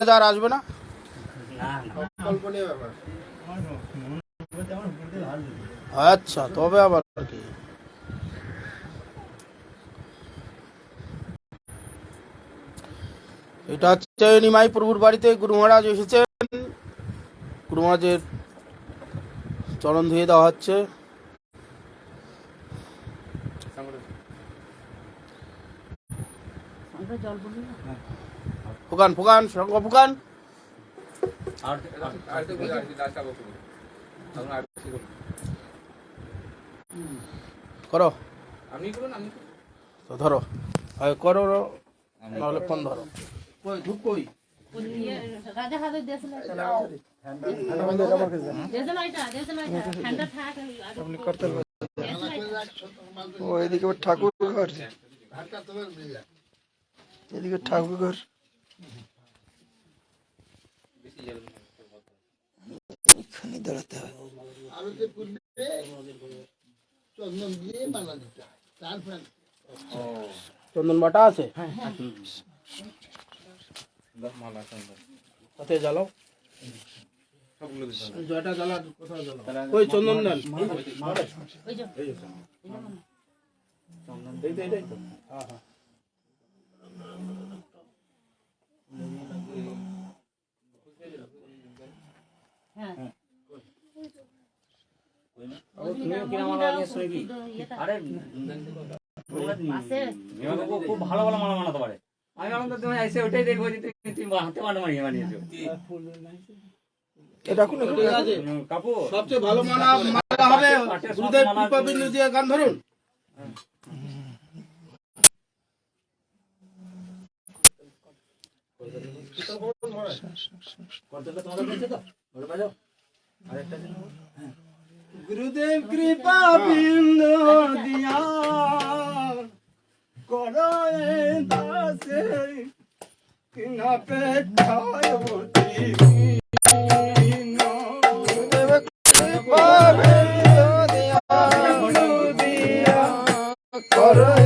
আর আসবে না? আচ্ছা তবে আবার কি। এটা হচ্ছে নিমাই প্রভুর বাড়িতে গুরু মহারাজ এসেছেন। গুরু মহারাজের চরণ ধুয়ে দেওয়া হচ্ছে। ফুকান ফুকান শঙ্খ ফুকান। করো। তো ধরো। আর করো নাহলে ফোন ধরো। কই ধূপ কই? রাজা হাতে দেশে দেশে লাইটা ঠান্ডা থাক আপনি করতে ও এদিকে ঠাকুর ঘর এদিকে ঠাকুর ঘর এখানে দাঁড়াতে হয় চন্দন বাটা আছে? মালা চন্দন। হাতে জ্বালাও? জয়টা জ্বালা কোথাও জ্বালাও। চন্দন দেন। এই তো, তো। হ্যাঁ, হ্যাঁ। হ্যাঁ আরে আছে এভাবে খুব ভালো ভালো মালা বানাতে পারে আমি তো তুমি এসে ওটাই দেখব যে তুমি হাতে বানা মানিয়ে বানিয়েছো সবচেয়ে ভালো মালা হবে গান ধরুন গুরুদেব কৃপা বিন্দু দিয়া করো দাসে কিনা অতি গুরুদেব কৃপা বিন্দু দিয়া করো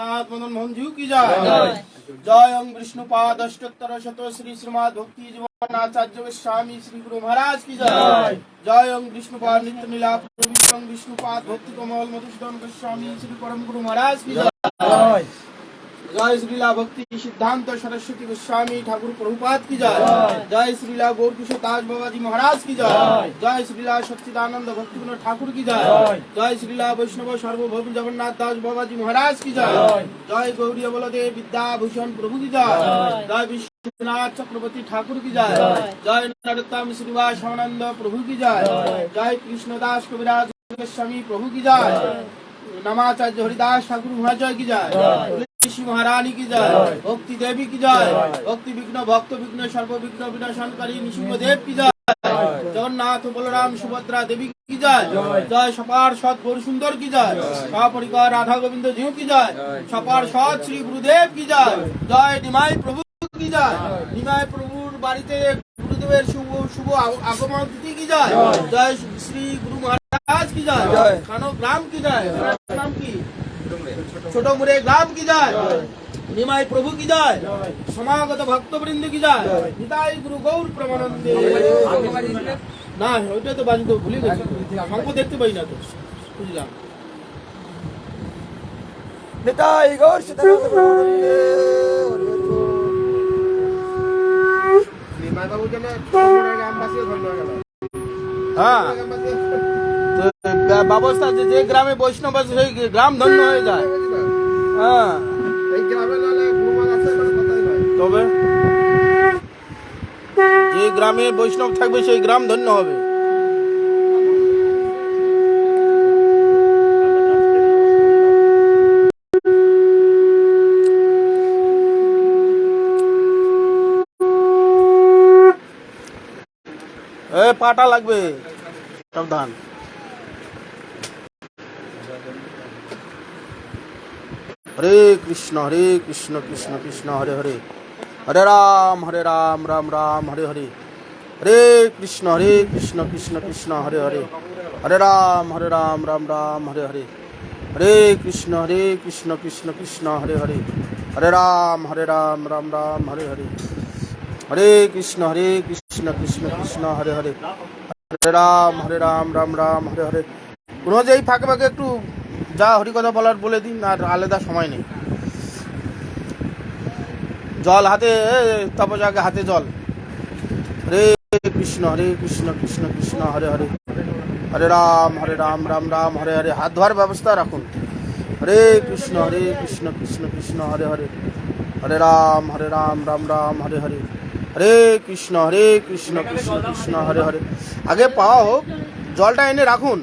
জগন্নাথ মদন মঞ্জু কি জয়? জয়। ওম বিষ্ণুপাদ অষ্টোত্তর শত শ্রী শ্রীমদ ভক্তি জীবনাচার্য স্বামী শ্রী গুরু মহারাজ কি জয়? জয়। ওম বিষ্ণুপাদ নিত্য নীলা প্রভু বিষ্ণুপাদ ভক্তি কমল মধুসূদন গোস্বামী শ্রী পরম গুরু মহারাজ কি জয়। জয় শ্রীলা ভক্তি সিদ্ধান্ত সরস্বতী গোস্বামী ঠাকুর প্রভুপাত কি জয়? জয়। শ্রীলা গৌরকিশোর দাস বাবাজি মহারাজ কি জয়? জয়। শ্রীলা সচ্চিদানন্দ ভক্তি ঠাকুর কি জয়? জয়। শ্রীলা বৈষ্ণব সর্বভৌম জগন্নাথ দাস বাবাজি মহারাজ কি জয়? জয়। গৌরী বলদেব বিদ্যাভূষণ প্রভু কি জয়? জয়। বিশ্বনাথ চক্রবর্তী ঠাকুর কি জয়? জয়। নরোত্তম শ্রীবাস সমানন্দ প্রভু কি জয়? জয়। কৃষ্ণদাস কবিরাজ গোস্বামী প্রভু কি জয়? নমাচার্য হরিদাস ঠাকুর মহাজয় কি জয়। ঋষি মহারানী কি জয় ভক্তি দেবী কি জয় ভক্তি বিঘ্ন ভক্ত বিঘ্ন সর্ব বিঘ্ন বিনাশনকারী নৃসিংহদেব কি জয় জগন্নাথ বলরাম সুভদ্রা দেবী কি জয় জয় সপার সৎ গৌর সুন্দর কি জয় সপরিকর রাধা গোবিন্দ জিউ কি জয় সপার সৎ শ্রী গুরুদেব কি জয় জয় নিমাই প্রভু কি জয় নিমাই প্রভুর বাড়িতে গুরুদেবের শুভ শুভ আগমন তিথি কি জয় জয় শ্রী গুরু মহারাজ কি জয় কানো গ্রাম কি জয় নাম কি ছোট মুড়ে গ্রাম কি যায়? নিমাই প্রভু কি যায়? সমাগত ভক্তবৃন্দ কি যায়? নিতাই গুরু গৌর প্রমানন্দে। না ওইটা তো বাজিত ভুলে গেছি। অঙ্ক দেখতে পাই না তো। বুঝলাম। নিতাই গৌর সীতানন্দ প্রভুনন্দে হরি হরি বল। হ্যাঁ। তো ব্য- ব্যবস্থা আছে যে গ্রামে বৈষ্ণব আছে সেই গ্রাম ধন্য হয়ে যায়। হ্যাঁ। তবে যে গ্রামে বৈষ্ণব থাকবে সেই গ্রাম ধন্য হবে। পাটা লাগবে। সাবধান। হরে কৃষ্ণ হরে কৃষ্ণ কৃষ্ণ কৃষ্ণ, হরে হরে। হরে রাম হরে রাম রাম রাম, হরে হরে। হরে কৃষ্ণ হরে কৃষ্ণ কৃষ্ণ কৃষ্ণ, হরে হরে। হরে রাম হরে রাম রাম রাম, হরে হরে। হরে কৃষ্ণ হরে কৃষ্ণ কৃষ্ণ কৃষ্ণ, হরে হরে। হরে রাম হরে রাম রাম রাম, হরে হরে। হরে কৃষ্ণ হরে কৃষ্ণ কৃষ্ণ কৃষ্ণ, হরে হরে। হরে রাম হরে রাম রাম রাম, হরে হরে। কোনো যে এই ফাঁকে ফাঁকে একটু যা হরিকথা বলার বলে দিন আর আলাদা সময় নেই। জল হাতে এ, তপজাকে হাতে জল। হরে কৃষ্ণ হরে কৃষ্ণ কৃষ্ণ কৃষ্ণ হরে হরে। হরে রাম হরে রাম রাম রাম হরে হরে। হাত ধোয়ার ব্যবস্থা রাখুন। হরে কৃষ্ণ হরে কৃষ্ণ কৃষ্ণ কৃষ্ণ হরে হরে। হরে রাম হরে রাম রাম রাম হরে হরে। হরে কৃষ্ণ হরে কৃষ্ণ কৃষ্ণ কৃষ্ণ হরে হরে। আগে পাওয়া হোক জলটা এনে রাখুন।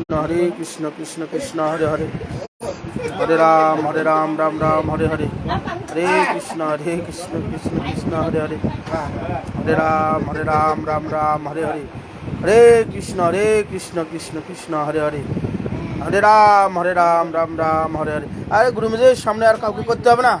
হরে কৃষ্ণ কৃষ্ণ কৃষ্ণ, হরে হরে। হরে রাম হরে রাম রাম রাম, হরে হরে। হরে কৃষ্ণ হরে কৃষ্ণ কৃষ্ণ কৃষ্ণ, হরে হরে। হরে রাম হরে রাম রাম রাম, হরে হরে। হরে কৃষ্ণ হরে কৃষ্ণ কৃষ্ণ কৃষ্ণ, হরে হরে। হরে রাম হরে রাম রাম রাম, হরে হরে। আরে গুরুমজের সামনে আর কাউকে করতে হবে না?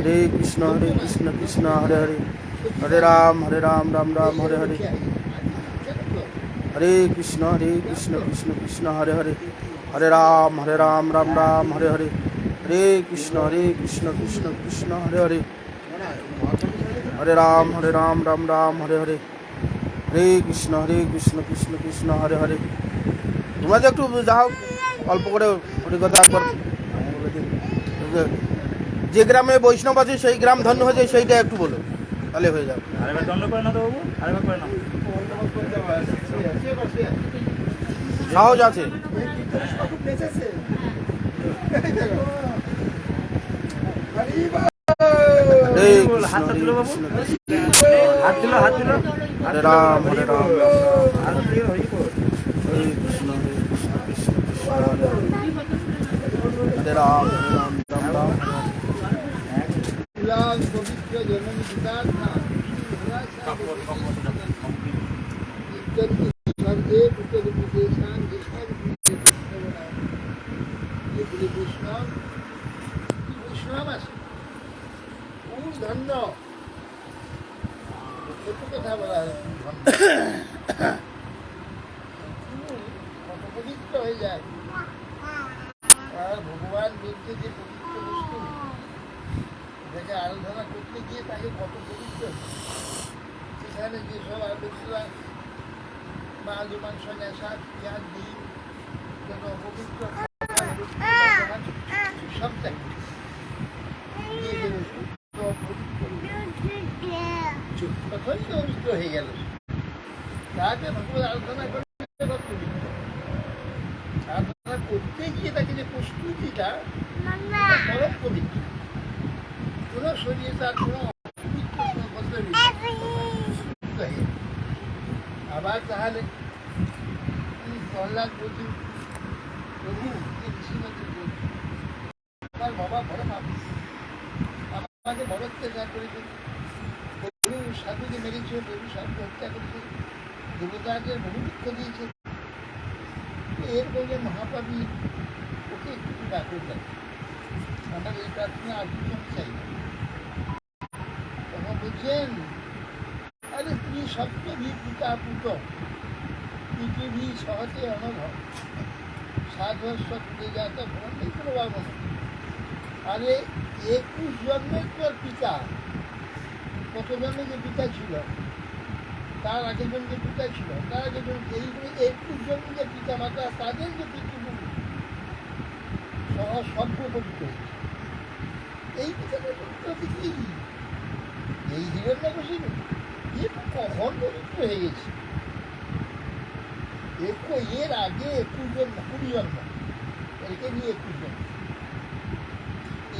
হরে কৃষ্ণ হরে কৃষ্ণ কৃষ্ণ, হরে হরে। হরে রাম হরে রাম রাম রাম, হরে হরে। হরে কৃষ্ণ হরে কৃষ্ণ কৃষ্ণ কৃষ্ণ, হরে হরে। হরে রাম হরে রাম রাম রাম, হরে হরে। হরে কৃষ্ণ হরে কৃষ্ণ কৃষ্ণ কৃষ্ণ, হরে হরে। হরে রাম হরে রাম রাম রাম, হরে হরে। হরে কৃষ্ণ হরে কৃষ্ণ কৃষ্ণ কৃষ্ণ, হরে হরে। তোমরা যে একটু যাও, অল্প করে হরিকথা একবার। যে গ্রামে বৈষ্ণব আছে সেই গ্রাম ধন্য হয়েছে সেইটা একটু বলো তাহলে হয়ে যাবে আরেকবার করে না তো বাবু আরেকবার করে না সহজ আছে হরে হাত তুলো বাবু হাত তুলো হাত তুলো হরে রাম হরে রাম হাত তুলো হরি বল। হরে কৃষ্ণ হরে কৃষ্ণ কৃষ্ণ কৃষ্ণ হরে হরে হরে রাম রাম রাম রাম পবিত্র জননী পিতার নাম। বৈষ্ণব বৈষ্ণব আছে। কোন ধন্য। পবিত্র হয়ে যায়। আর ভগবান বলছে যে আরাধনা করতে গিয়ে তাকে কত সব হয়ে গেল। তাকে ভগবান আরাধনা করতে কত পবিত্র। আরাধনা করতে গিয়ে তাকে যে প্রস্তুতিটা পরম পবিত্র কোন শরীরে তার কোনো অপবিত্র কোনো বদলে নেই। শুদ্ধ হয়ে গেল। আবার তাহলে প্রহ্লাদ বলছেন প্রভু আমার বাবা বড় পাপ আমাকে বড় অত্যাচার করেছে, প্রভু সাধুকে মেরেছে, প্রভু সাধুকে হত্যা করেছে দেবতাদের বহু দুঃখ দিয়েছে। এর বলে মহাপাবী ওকে একটু দেয় আমার এই প্রার্থনা আর কিছু আমি চাই না। তখন বলছেন, আরে তুমি সপ্তভি পিতা পুত পৃথিবী সহজে অনভব সাধস্ব তুলে যাতা ভ্রমণ নেই কোনো বাবন আরে, একুশ জন্মের তোর পিতা। কত জন্মে যে পিতা ছিল? তার আগের জন যে পিতা ছিল, তার আগের জন এই একুশ জন্মে যে পিতা মাতা, তাদের যে পিতৃভূমি সহ হয়েছে। এই পিতাটা পবিত্র কি এই হিরণ্য বসিল এ কখন পবিত্র হয়ে গেছে? এর আগে একুশ জন্ম কুড়ি জন্ম একে নিয়ে একুশ জন্ম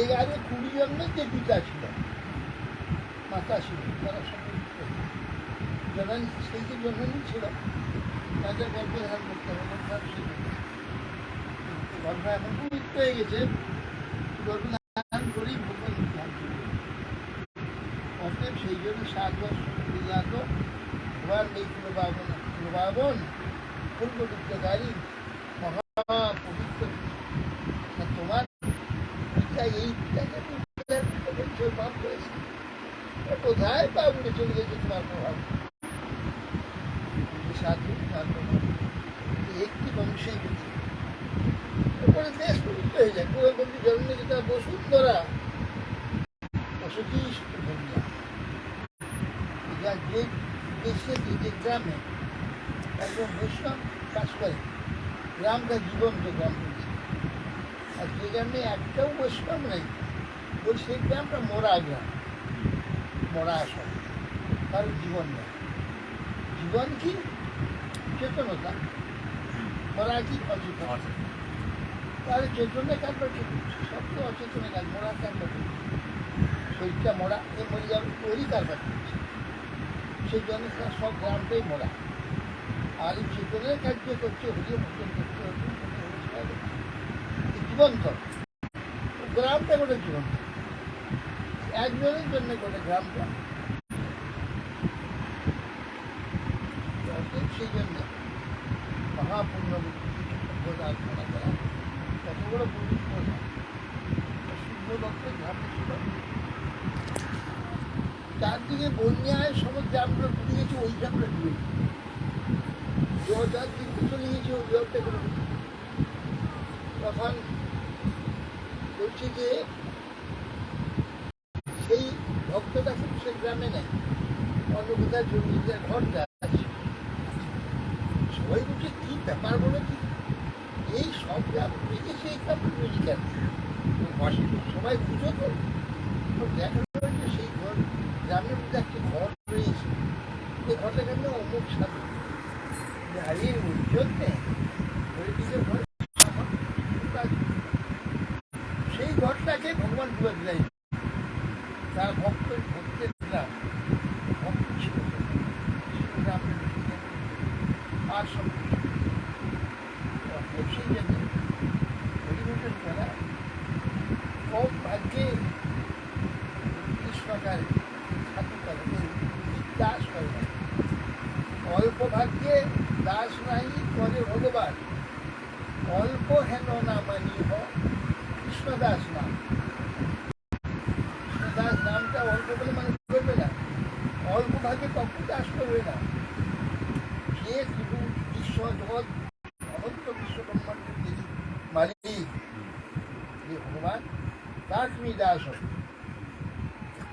এর আগে কুড়ি জন্মের যে পিতা ছিল। মাতা ছিল, তারা সব পবিত্র সেই যে জননী ছিল। তাদের গল্প ধারণ করতে হবে গর্ভ এমন পবিত্র হয়ে গেছে। গর্ভ ধারণ করবে অতএব সেই জন্য সাত বছর যাত ভগবান নেই প্রভাবন প্রভাবন ফুল كله بالتدعيم. একটাও বৈষ্ণব নেই। ওই সেই গ্রামটা মরা গ্রাম মরা আসন কারও জীবন নেই। জীবন কি? চেতনতা। মরা কি? অচেতন। তাহলে চেতনে কাণ্ড কি করছে? সব তো অচেতনে কাজ। মরা কাণ্ড করছে শরীরটা মরা, এ মরে যাবে ওরই কারবার করছে। সেই জন্য তার সব গ্রামটাই মরা। আর চেতনের কার্য করছে, হরিও ভজন করছে জীবন্ত। গ্রামটা গোটা জীবন্ত একজনের জন্য গোটা গ্রামটা। সেই জন্য মহাপূর্ণ করা কত বড় পবিত্র ছিল। চারদিকে বন্যায় সমস্ত গ্রামগুলো ডুবে গেছে, ওই গ্রামটা ডুবে গেছে। জলটার দিকে চলে গেছে ওই জলটা কোনো তখন বলছে যে সেই ভক্তটা কিন্তু সে গ্রামে নেই। অন্য কোথায় জমিতে ঘরটা সবাই বলছে, কি ব্যাপার বলে কি? এই সব গ্রাম গেছে এই গ্রাম কেন সবাই পুজো তো দেখা যে সেই ঘর, গ্রামের মধ্যে একটা ঘর রয়েছে। এই ঘরটা কেন অমুক সাথে হারিয়ে উজ্জ্বল ওই ঘর আমার কাজ। সেই ঘরটাকে ভগবান ডুবে দিলেন তার ভক্ত ভক্তের গ্রাম ভক্ত ছিল ছিল গ্রামের দিকে। আর সব কিছু। সেই জন্য পরিবর্তন করা কম ভাগ্যে কৃষ্ণকার ঠাকুর করে দাস করে না অল্প ভাগ্যে দাস নাই করে ভগবান অল্প হেন না মানি হ কৃষ্ণদাস নাম কৃষ্ণদাস নামটা অল্প বলে মানে করবে না। অল্প ভাগ্যে কখন দাস করবে না। যে শুধু বিশ্ব জগৎ অনন্ত বিশ্ব ব্রহ্মাণ্ডের যিনি মালিক যে ভগবান তার তুমি দাস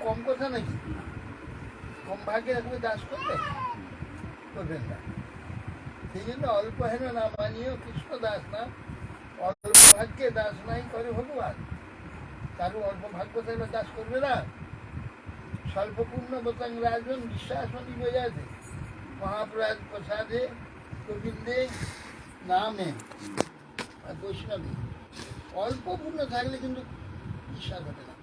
কম কথা নাকি? কম ভাগে রাখবে দাস করবে? করবেন না। সেই জন্য অল্প হেন না মানিয়েও কৃষ্ণ দাস না। অল্প ভাগ্যে দাস নাই করে ভগবান কারও অল্প ভাগ্য থাকলে দাস করবে না। স্বল্প পূর্ণ বতাং রাজন বিশ্বাস বোঝাতে মহাপ্রাজ প্রসাদে গোবিন্দে নামে। বৈষ্ণবী। অল্প পূর্ণ থাকলে কিন্তু বিশ্বাস হবে না।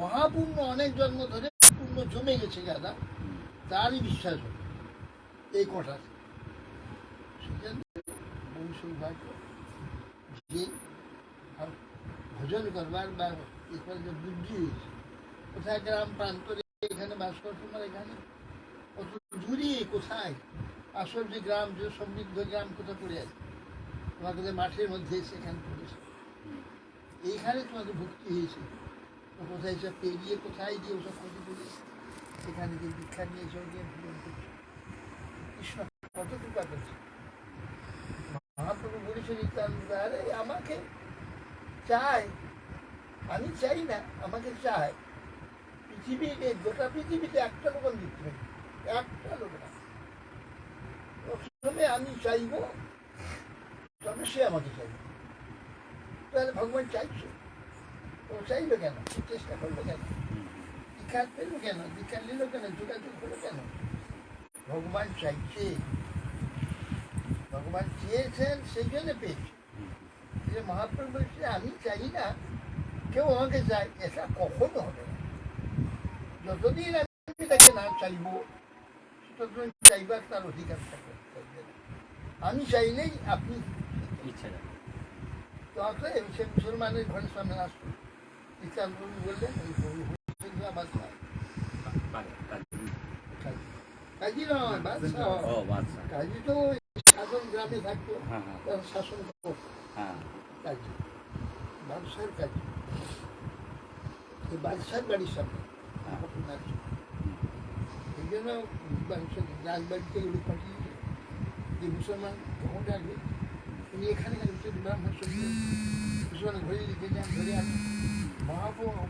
মহাপূর্ণ অনেক জন্ম ধরে পূর্ণ জমে গেছে গাদা তারই বিশ্বাস হবে। এই বহু সৌভাগ্য যে ভোজন করবার বা যে বুদ্ধি হয়েছে। কোথায় গ্রাম প্রান্তরে, এখানে বাস করছ এখানে? কত দূরে কোথায়? আসল যে গ্রাম, যে সমৃদ্ধ গ্রাম, কোথায় পড়ে আছে? তোমার কোথায় মাঠের মধ্যে এসে এখানে পড়েছে। এইখানে তোমাকে ভক্তি হয়েছে। কোথায় সব পেরিয়ে কোথায় গিয়ে ওসব ক্ষতি করে সেখানে যে দীক্ষা নিয়ে এসব গিয়ে ভুলন করছে। কৃষ্ণ কত কৃপা করছে। মহাপ্রভু বলেছেন নিত্যানন্দ আরে আমাকে চায়। আমি চাই না, আমাকে চায়। পৃথিবীতে গোটা পৃথিবীতে একটা লোক দিচ্ছে না একটা লোক আমি চাইব, তবে সে আমাকে চাইবে। তাহলে ভগবান চাইছে। ও চাইবে কেন? চেষ্টা করল কেন? দীক্ষা পেল কেন? দীক্ষা নিল কেন? যোগাযোগ হলো কেন? ভগবান চাইছে। ভগবান চেয়েছেন, সেই জন্য পেয়েছে। যে মহাপ্রভু বলছে, আমি চাই না, কেউ আমাকে চায় এটা কখনো হবে না। আমি তাকে না চাইব তার অধিকার আমি চাইলেই আপনি ইচ্ছা তো সে মুসলমানের ঘরের সামনে আসতো প্রভু বললেন বাদশাহ শাসন গ্রামে হ্যাঁ হ্যাঁ শাসন হ্যাঁ বাড়ির সামনে ঘটনা আছে। উনি পাঠিয়েছে যে মুসলমান কখন আসবে এখানে হচ্ছে ব্রাহ্মণ মুসলমান ঘরে লিখে যান ধরে আসেন মহাপ্রভু